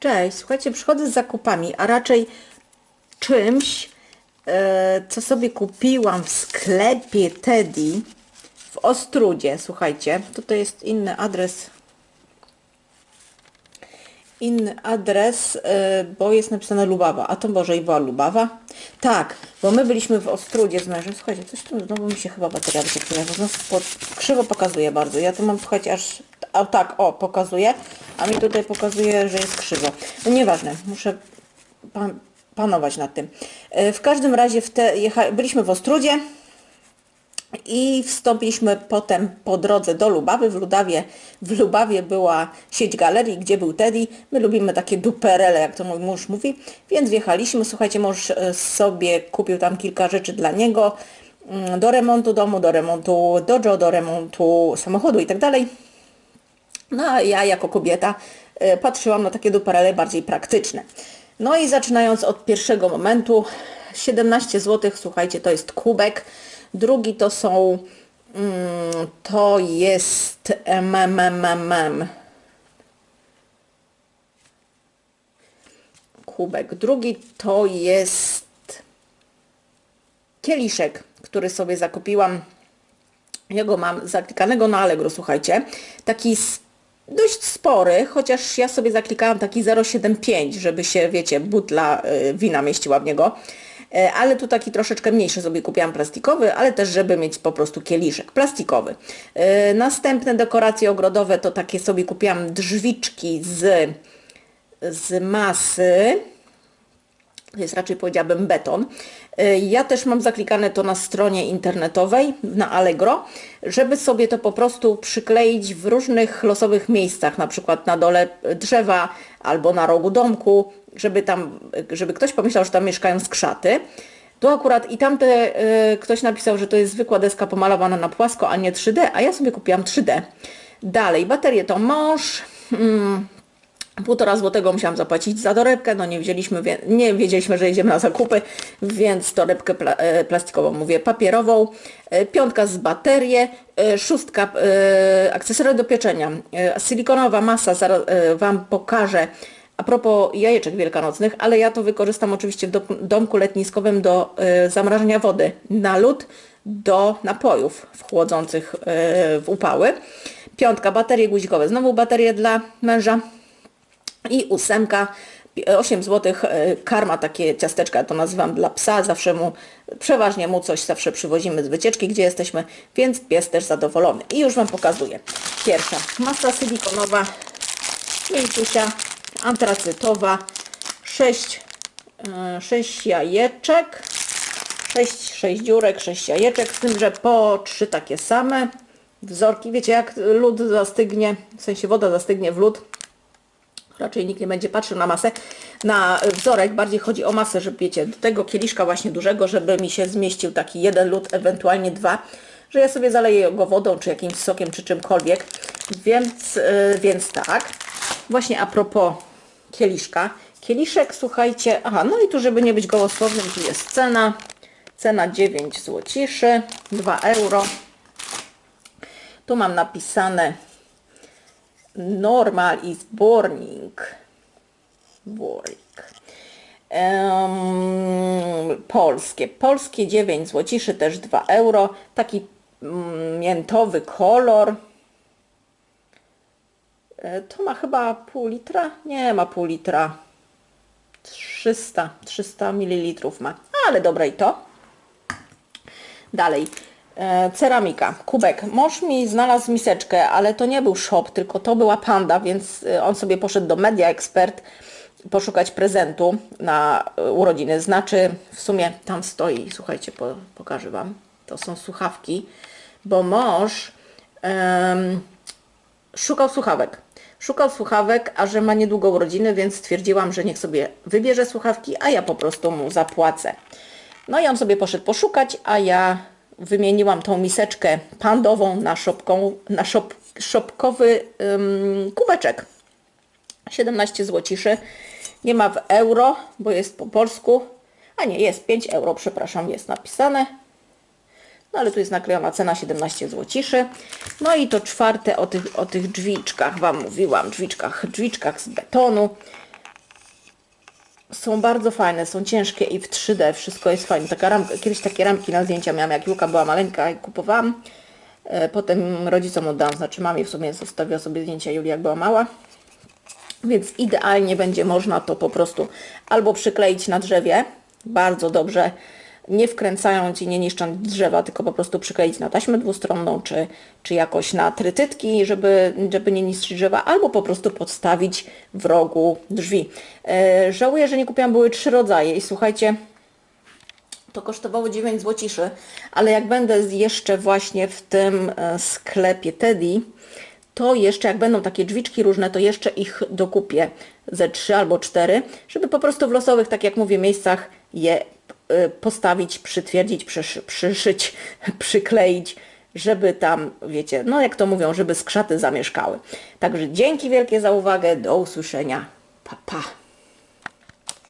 Cześć, słuchajcie, przychodzę z zakupami, a raczej czymś, e, co sobie kupiłam w sklepie Teddy w Ostrudzie. Słuchajcie, tutaj jest inny adres. Inny adres, e, bo jest napisane Lubawa, a to może i była Lubawa. Tak, bo my byliśmy w Ostrudzie z mężem. Słuchajcie, coś tu znowu mi się chyba bateria wyczerpuje, bo pod, krzywo pokazuje bardzo. Ja tu mam, słuchajcie, aż o tak, o, pokazuje, a mi tutaj pokazuje, że jest krzywo. No nieważne, muszę pan, panować nad tym. E, W każdym razie w te, jecha, byliśmy w Ostrudzie i wstąpiliśmy potem po drodze do Lubawy. W Lubawie, w Lubawie była sieć galerii, gdzie był Teddy. My lubimy takie duperele, jak to mój mąż mówi, więc wjechaliśmy. Słuchajcie, mąż e, sobie kupił tam kilka rzeczy dla niego mm, do remontu domu, do remontu dojo, do remontu samochodu i tak dalej. No a ja jako kobieta e, patrzyłam na takie duperele bardziej praktyczne. No i zaczynając od pierwszego momentu, 17 zł, słuchajcie, to jest kubek. Drugi to są, mm, to jest MMMM. Kubek. Drugi to jest kieliszek, który sobie zakupiłam ja go mam zaklikanego na Allegro, słuchajcie. Taki s- dość spory, chociaż ja sobie zaklikałam taki 0,75, żeby się, wiecie, butla y, wina mieściła w niego. E, Ale tu taki troszeczkę mniejszy sobie kupiłam plastikowy, ale też żeby mieć po prostu kieliszek plastikowy. E, Następne dekoracje ogrodowe to takie sobie kupiłam drzwiczki z, z masy to jest raczej powiedziałabym beton. Y, Ja też mam zaklikane to na stronie internetowej, na Allegro, żeby sobie to po prostu przykleić w różnych losowych miejscach, na przykład na dole drzewa albo na rogu domku, żeby tam, żeby ktoś pomyślał, że tam mieszkają skrzaty. Tu akurat i tamte y, ktoś napisał, że to jest zwykła deska pomalowana na płasko, a nie 3D, a ja sobie kupiłam 3D. Dalej, baterię to mąż. Mm, Półtora złotego musiałam zapłacić za torebkę, no nie wzięliśmy, nie wiedzieliśmy, że jedziemy na zakupy, więc torebkę pla e, plastikową, mówię, papierową, e, piątka z baterię, e, szóstka akcesoria do pieczenia, silikonowa masa, zaraz Wam pokażę, a propos jajeczek wielkanocnych, ale ja to wykorzystam oczywiście w dom- domku letniskowym do zamrażania wody. Na lód, do napojów wchłodzących e, w upały. Piątka, baterie guzikowe, znowu baterie dla męża, i ósemka, 8 zł, karma, takie ciasteczka, to nazywam dla psa, zawsze mu, przeważnie mu coś zawsze przywozimy z wycieczki, gdzie jesteśmy, więc pies też zadowolony. I już Wam pokazuję. Pierwsza, masa silikonowa, mięciusia, antracytowa, 6, 6 jajeczek, 6, 6 dziurek, 6 jajeczek, z tym, że po 3 takie same wzorki. Wiecie, jak lód zastygnie, w sensie woda zastygnie w lód, raczej nikt nie będzie patrzył na masę, na wzorek, bardziej chodzi o masę, żeby wiecie, do tego kieliszka właśnie dużego, żeby mi się zmieścił taki jeden lód, ewentualnie dwa, że ja sobie zaleję go wodą, czy jakimś sokiem, czy czymkolwiek, więc, yy, więc tak. Właśnie a propos kieliszka, kieliszek, słuchajcie, aha, no i tu, żeby nie być gołosłownym, tu jest cena, cena 9 złociszy, 2 euro, tu mam napisane normal is burning. Burning. Em, polskie. Polskie 9 złociszy, też 2 euro. Taki mm, miętowy kolor. E, To ma chyba pół litra? Nie ma pół litra. 300, 300 ml ma. Ale dobra i to. Dalej. E, ceramika, kubek. Mąż mi znalazł miseczkę, ale to nie był shop, tylko to była panda, więc e, on sobie poszedł do Media Expert poszukać prezentu na e, urodziny. Znaczy, w sumie tam stoi, słuchajcie, po, pokażę Wam. To są słuchawki, bo mąż em, szukał słuchawek. Szukał słuchawek, a że ma niedługo urodziny, więc stwierdziłam, że niech sobie wybierze słuchawki, a ja po prostu mu zapłacę. No i on sobie poszedł poszukać, a ja wymieniłam tą miseczkę pandową na, szopką, na szop, szopkowy ym, kubeczek. 17 złociszy. Nie ma w euro, bo jest po polsku. A nie, jest 5 euro, przepraszam, jest napisane. No ale tu jest naklejona cena 17 złociszy. No i to czwarte o tych, o tych drzwiczkach Wam mówiłam, drzwiczkach, drzwiczkach z betonu. Są bardzo fajne, są ciężkie i w 3D wszystko jest fajne. Taka ramka, kiedyś takie ramki na zdjęcia miałam, jak Julka była maleńka i kupowałam. E, Potem rodzicom oddałam, znaczy mamie w sumie zostawiła sobie zdjęcia Julii jak była mała. Więc idealnie będzie można to po prostu albo przykleić na drzewie, bardzo dobrze, nie wkręcając i nie niszcząc drzewa, tylko po prostu przykleić na taśmę dwustronną, czy, czy jakoś na trytytki, żeby, żeby nie niszczyć drzewa, albo po prostu podstawić w rogu drzwi. E, żałuję, że nie kupiłam, były trzy rodzaje i słuchajcie, to kosztowało 9 złociszy, ale jak będę jeszcze właśnie w tym e, sklepie Teddy, to jeszcze jak będą takie drzwiczki różne, to jeszcze ich dokupię ze 3 albo 4, żeby po prostu w losowych, tak jak mówię, miejscach je postawić, przytwierdzić, przysz, przyszyć, przykleić, żeby tam, wiecie, no jak to mówią, żeby skrzaty zamieszkały. Także dzięki wielkie za uwagę, do usłyszenia, pa pa.